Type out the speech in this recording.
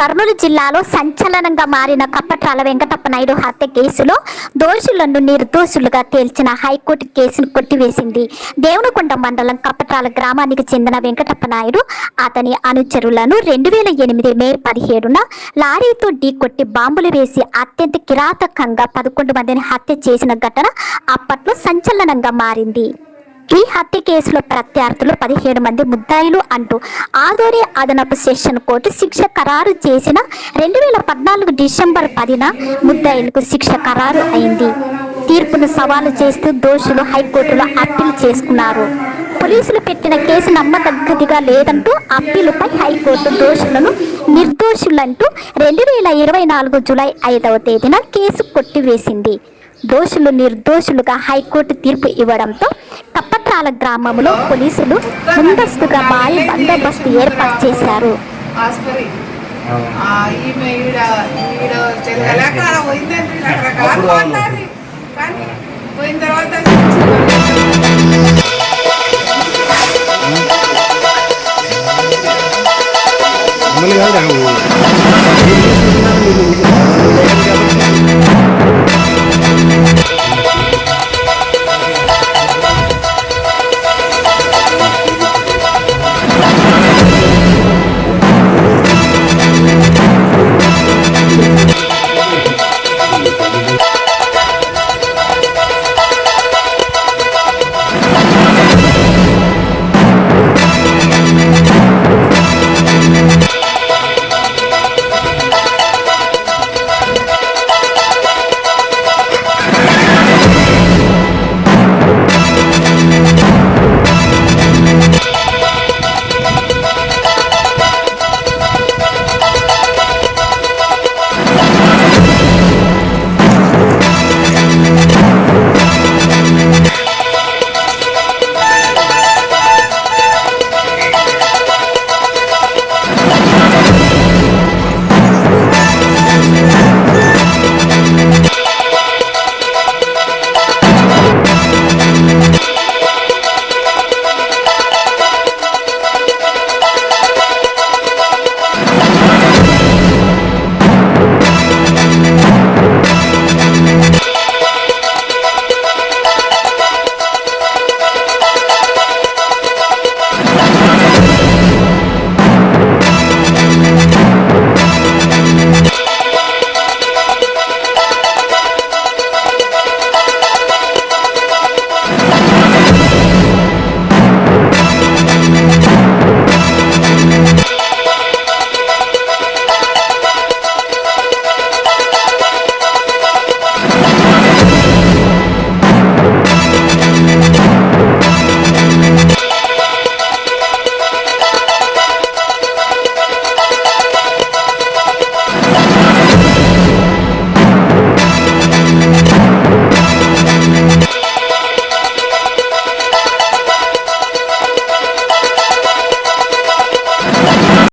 కర్నూలు జిల్లాలో సంచలనంగా మారిన కప్పట్రాల వెంకటప్ప నాయుడు హత్య కేసులో దోషులను నిర్దోషులుగా తేల్చిన హైకోర్టు కేసును కొట్టివేసింది. దేవునికొండ మండలం కప్పట్రాల గ్రామానికి చెందిన వెంకటప్ప నాయుడు అతని అనుచరులను రెండు వేల ఎనిమిది మే పదిహేడున లారీతో ఢీకొట్టి బాంబులు వేసి అత్యంత కిరాతకంగా పదకొండు మందిని హత్య చేసిన ఘటన అప్పట్లో సంచలనంగా మారింది. ఈ హత్య కేసులో ప్రత్యర్థులు పదిహేడు మంది ముద్దాయిలు అంటూ ఆదోరి అదనపు సెషన్ కోర్టు శిక్ష ఖరారు చేసిన రెండు వేల పద్నాలుగు డిసెంబర్ పదిన ముద్దాయిలకు శిక్ష ఖరారు అయింది. తీర్పును సవాలు చేస్తూ దోషులు హైకోర్టులో అప్పీల్ చేసుకున్నారు. పోలీసులు పెట్టిన కేసు నమ్మదగ్గదిగా లేదంటూ అప్పీలుపై హైకోర్టు దోషులను నిర్దోషులంటూ రెండు వేల ఇరవై నాలుగు జూలై ఐదవ తేదీన కేసు కొట్టివేసింది. దోషులు నిర్దోషులుగా హైకోర్టు తీర్పు ఇవ్వడంతో చింతాల గ్రామంలో పోలీసులు ముందస్తుగా భారీ బందోబస్తు ఏర్పాటు చేశారు.